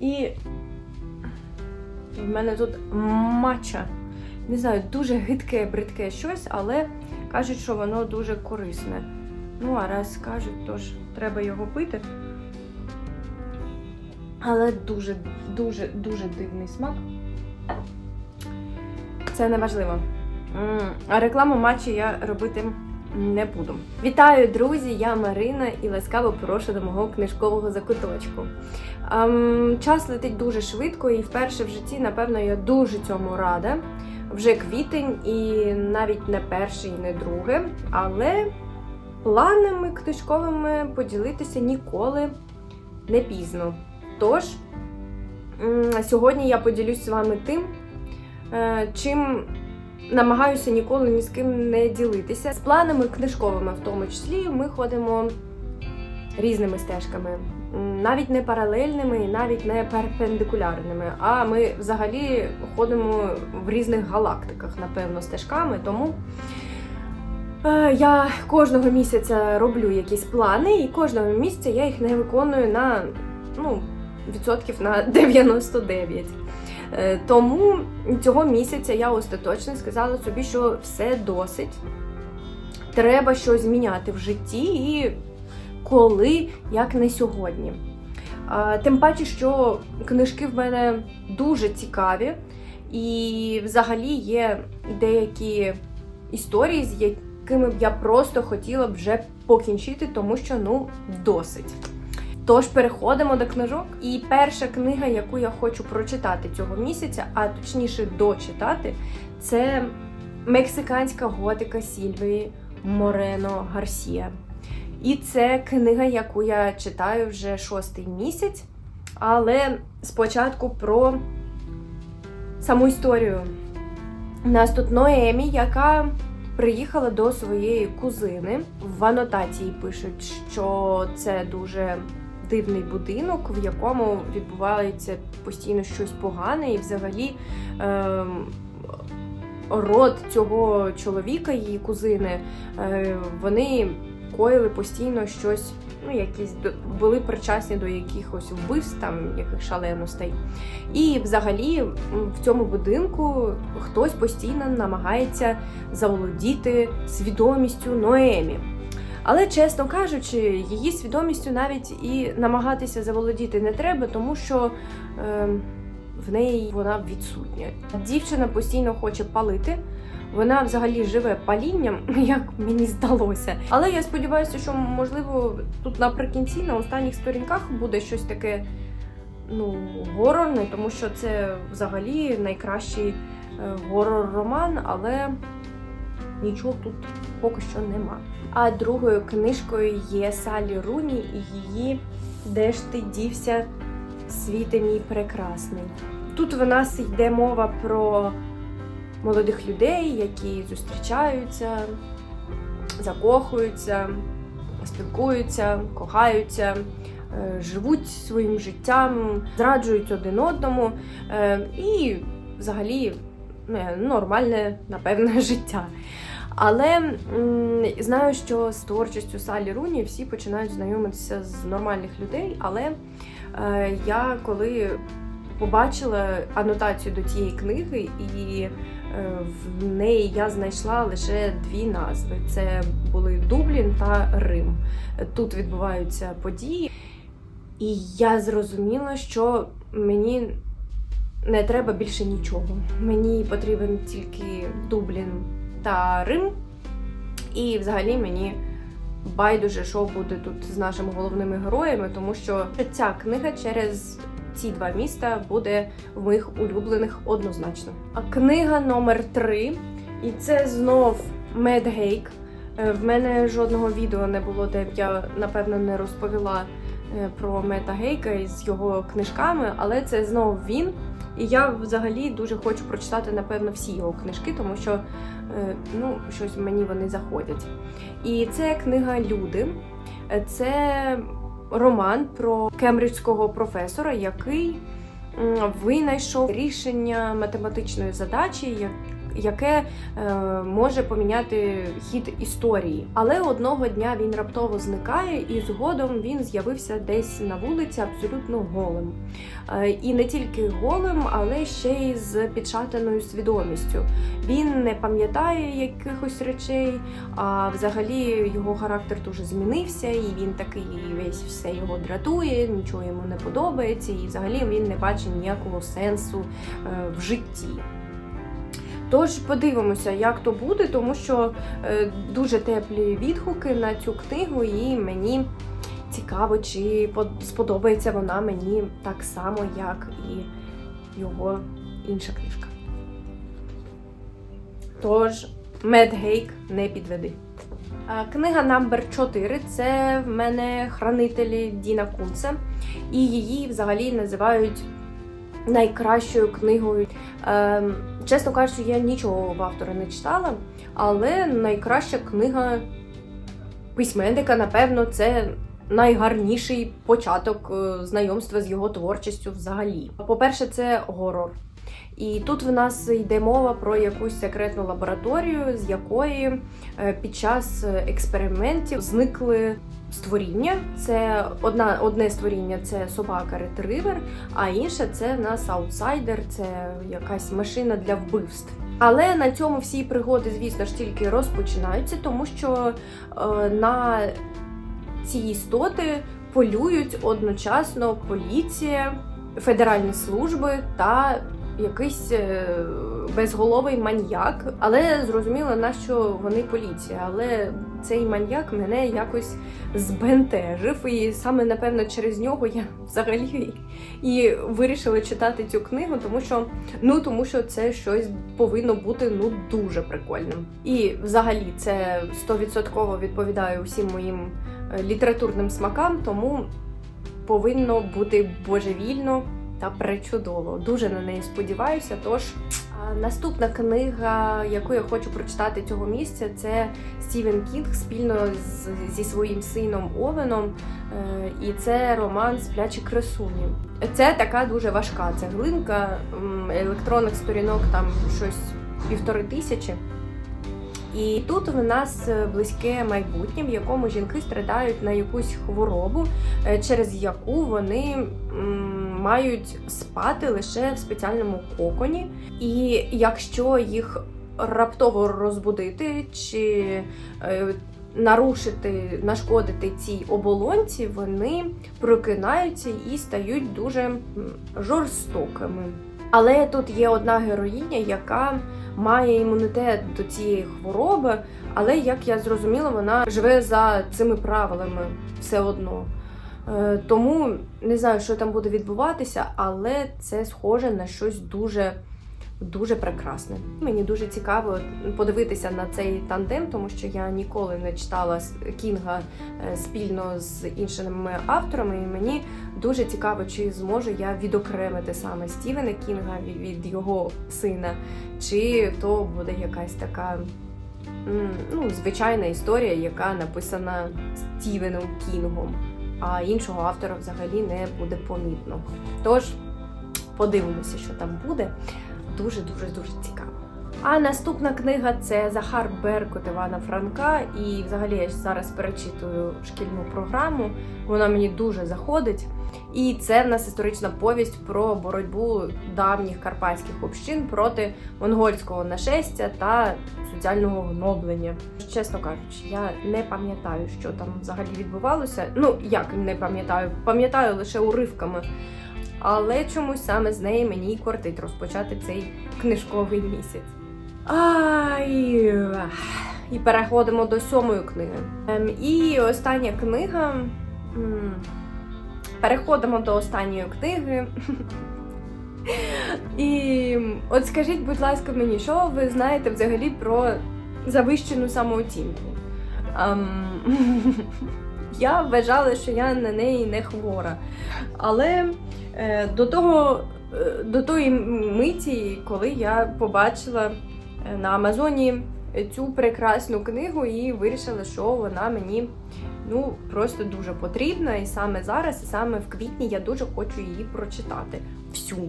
І в мене тут матча. Не знаю, дуже гидке, бридке щось, але кажуть, що воно дуже корисне. Ну, а раз кажуть, то ж треба його пити. Але дуже, дуже, дуже дивний смак. Це не важливо. А рекламу матчі я робити не буду. Вітаю, друзі! Я Марина і ласкаво прошу до мого книжкового закуточку. Ем, час летить дуже швидко, і вперше в житті, напевно, я дуже цьому рада. Вже квітень, і навіть не перший, і не другий. Але планами книжковими поділитися ніколи не пізно. Тож, сьогодні я поділюсь з вами тим, е, чим намагаюся ніколи ні з ким не ділитися. З планами книжковими, в тому числі, ми ходимо різними стежками. Навіть не паралельними, і навіть не перпендикулярними. А ми взагалі ходимо в різних галактиках, напевно, стежками. Тому е, я кожного місяця роблю якісь плани, і кожного місяця я їх не виконую на ну, відсотків на 99. Е, Тому цього місяця я остаточно сказала собі, що все досить. Треба щось зміняти в житті і коли, як не сьогодні. Тим паче, що книжки в мене дуже цікаві, і взагалі є деякі історії, з якими б я просто хотіла б вже покінчити, тому що ну досить. Тож переходимо до книжок. І перша книга, яку я хочу прочитати цього місяця, а точніше дочитати, це мексиканська готика Сільвії Морено Гарсія. І це книга, яку я читаю вже шостий місяць. Але спочатку про саму історію. У нас тут Ноемі, яка приїхала до своєї кузини. В анотації пишуть, що це дуже дивний будинок, в якому відбувається постійно щось погане, і взагалі ем, род цього чоловіка, її кузини, е, вони коїли постійно щось, ну, якісь були причасні до якихось вбивств, там яких шаленостей. І взагалі в цьому будинку хтось постійно намагається заволодіти свідомістю Ноемі. Але, чесно кажучи, її свідомістю навіть і намагатися заволодіти не треба, тому що е, в неї вона відсутня. Дівчина постійно хоче палити. Вона взагалі живе палінням, як мені здалося. Але я сподіваюся, що можливо тут наприкінці, на останніх сторінках, буде щось таке ну, горорне, тому що це взагалі найкращий е, горор-роман, але нічого тут поки що нема. А другою книжкою є Салі Руні і її Де ж ти дівся, світе мій прекрасний. Тут в нас йде мова про молодих людей, які зустрічаються, закохуються, спілкуються, кохаються, е, живуть своїм життям, зраджують один одному е, і взагалі е, нормальне, напевне, життя. Але знаю, що з творчістю Салі Руні всі починають знайомитися з нормальних людей. Але е, я коли побачила анотацію до цієї книги, і е, в неї я знайшла лише дві назви: це були Дублін та Рим. Тут відбуваються події, і я зрозуміла, що мені не треба більше нічого. Мені потрібен тільки Дублін та Рим. І взагалі мені байдуже, що буде тут з нашими головними героями, тому що ця книга через ці два міста буде в моїх улюблених однозначно. А книга номер три, і це знов Мед Гейк. Е, В мене жодного відео не було, де б я напевно не розповіла е, про Мета Гейка із його книжками, але це знов він. І я взагалі дуже хочу прочитати, напевно, всі його книжки, тому що е, ну, щось мені вони заходять. І це книга Люди. Е, Це роман про кембриджського професора, який винайшов рішення математичної задачі, яке е, може поміняти хід історії. Але одного дня він раптово зникає, і згодом він з'явився десь на вулиці абсолютно голим. Е, і не тільки голим, але ще й з підшатаною свідомістю. Він не пам'ятає якихось речей, а взагалі його характер дуже змінився, і він такий весь все його дратує, нічого йому не подобається, і взагалі він не бачить ніякого сенсу е, в житті. Тож подивимося, як то буде, тому що е, дуже теплі відгуки на цю книгу, і мені цікаво, чи сподобається вона мені так само, як і його інша книжка. Тож, Медгейк не підведи. Книга номер 4 це в мене хранителі Діна Кунца, і її взагалі називають найкращою книгою. Чесно кажучи, я нічого в автора не читала, але найкраща книга письменника, напевно, це найгарніший початок е, знайомства з його творчістю взагалі. По-перше, це горор. І тут в нас йде мова про якусь секретну лабораторію, з якої е, під час експериментів зникли створіння. Це одна, одне створіння це собака ретривер, а інше це в нас аутсайдер, це якась машина для вбивств. Але на цьому всі пригоди, звісно ж, тільки розпочинаються, тому що е, на ці істоти полюють одночасно поліція, федеральні служби та якийсь е, безголовий маньяк. Але зрозуміло, на що вони поліція. Але цей маньяк мене якось збентежив, і саме напевно через нього я взагалі і вирішила читати цю книгу, тому що ну тому що це щось повинно бути ну дуже прикольним. І взагалі це 100% відповідає усім моїм е, літературним смакам, тому повинно бути божевільно та пречудово. Дуже на неї сподіваюся. Тож наступна книга, яку я хочу прочитати цього місця, це Стівен Кінг спільно з, зі своїм сином Овеном. Е, і це роман Сплячі красуні. Це така дуже важка цеглинка електронних сторінок, там щось півтори тисячі. І тут в нас близьке майбутнє, в якому жінки страдають на якусь хворобу, е, через яку вони мають спати лише в спеціальному коконі. І якщо їх раптово розбудити чи е, нарушити, нашкодити цій оболонці, вони прокинаються і стають дуже жорстокими. Але тут є одна героїня, яка має імунітет до цієї хвороби, але як я зрозуміла, вона живе за цими правилами все одно. Е, Тому не знаю, що там буде відбуватися, але це схоже на щось дуже. Дуже прекрасне. Мені дуже цікаво подивитися на цей тандем, тому що я ніколи не читала Кінга е, спільно з іншими авторами, і мені дуже цікаво, чи зможу я відокремити саме Стівена Кінга від, його сина, чи то буде якась така ну, звичайна історія, яка написана Стівеном Кінгом, а іншого автора взагалі не буде помітно. Тож подивимося, що там буде. Дуже дуже дуже цікаво. А наступна книга це Захар Беркут Івана Франка. І взагалі я зараз перечитую шкільну програму. Вона мені дуже заходить. І це в нас історична повість про боротьбу давніх карпатських общин проти монгольського нашестя та соціального гноблення. Чесно кажучи, я не пам'ятаю, що там взагалі відбувалося. Ну як не пам'ятаю, пам'ятаю лише уривками. Але чомусь саме з неї мені кортить розпочати цей книжковий місяць. Ай! І переходимо до сьомої книги. Ем, і остання книга. Переходимо до останньої книги. І от скажіть, будь ласка, мені, що ви знаєте взагалі про завищену самооцінку? Ем, Я вважала, що я на неї не хвора. Але е, до того, е, до тої миті, коли я побачила на Амазоні цю прекрасну книгу і вирішила, що вона мені ну просто дуже потрібна. І саме зараз, і саме в квітні я дуже хочу її прочитати. Всю.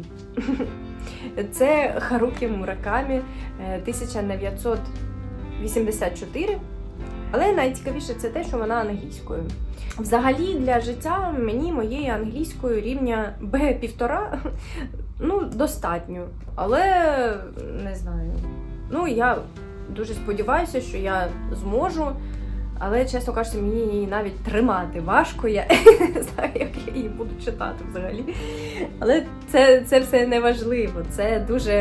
Це Харукі Муракамі е, 1984. Але найцікавіше це те, що вона англійською. Взагалі для життя мені моєї англійської рівня Б1,5 ну, достатньо. Але не знаю. Ну, я дуже сподіваюся, що я зможу. Але, чесно кажучи, мені її навіть тримати важко. Я не знаю, як я її буду читати взагалі. Але це, це все не важливо. Це дуже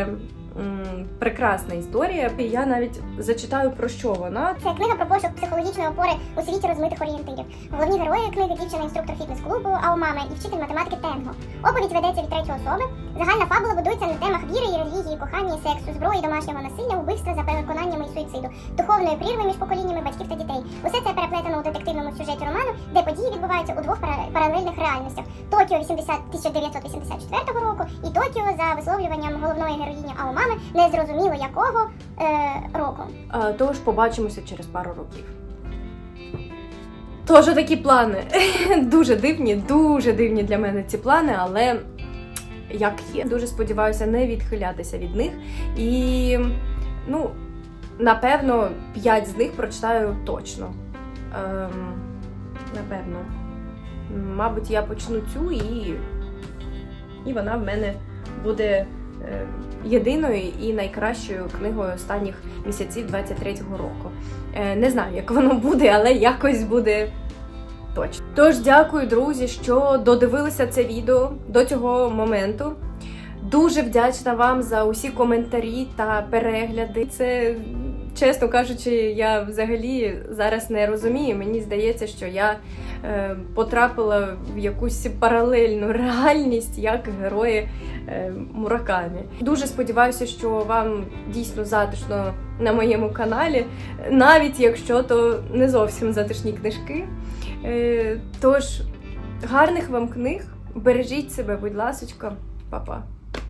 м, прекрасна історія. І я навіть зачитаю про що вона. Це книга про пошук психологічної опори у світі розмитих орієнтирів. Головні герої книги дівчина інструктор фітнес-клубу Аомаме і вчитель математики Тенго. Оповідь ведеться від третьої особи. Загальна фабула будується на темах віри і релігії, кохання і сексу, зброї, домашнього насилля, убивства за переконаннями і суїциду, духовної прірви між поколіннями батьків та дітей. Усе це переплетено у детективному сюжеті роману, де події відбуваються у двох паралельних реальностях: Токіо 80 1984 року і Токіо за висловлюванням головної героїні Аомами незрозуміло якого е, року. А, Тож побачимося через пару років. Тож такі плани. Дуже дивні, дуже дивні для мене ці плани, але як є. Дуже сподіваюся не відхилятися від них. І, ну, напевно, п'ять з них прочитаю точно. Ем, напевно. Мабуть, я почну цю і, і вона в мене буде е, єдиною і найкращою книгою останніх місяців 23-го року. Е, Не знаю, як воно буде, але якось буде точно. Тож дякую, друзі, що додивилися це відео до цього моменту. Дуже вдячна вам за усі коментарі та перегляди. Це, чесно кажучи, я взагалі зараз не розумію. Мені здається, що я е, потрапила в якусь паралельну реальність, як герої е, Муракамі. Дуже сподіваюся, що вам дійсно затишно на моєму каналі, навіть якщо то не зовсім затишні книжки. Е, тож, гарних вам книг, бережіть себе, будь ласочка, па-па.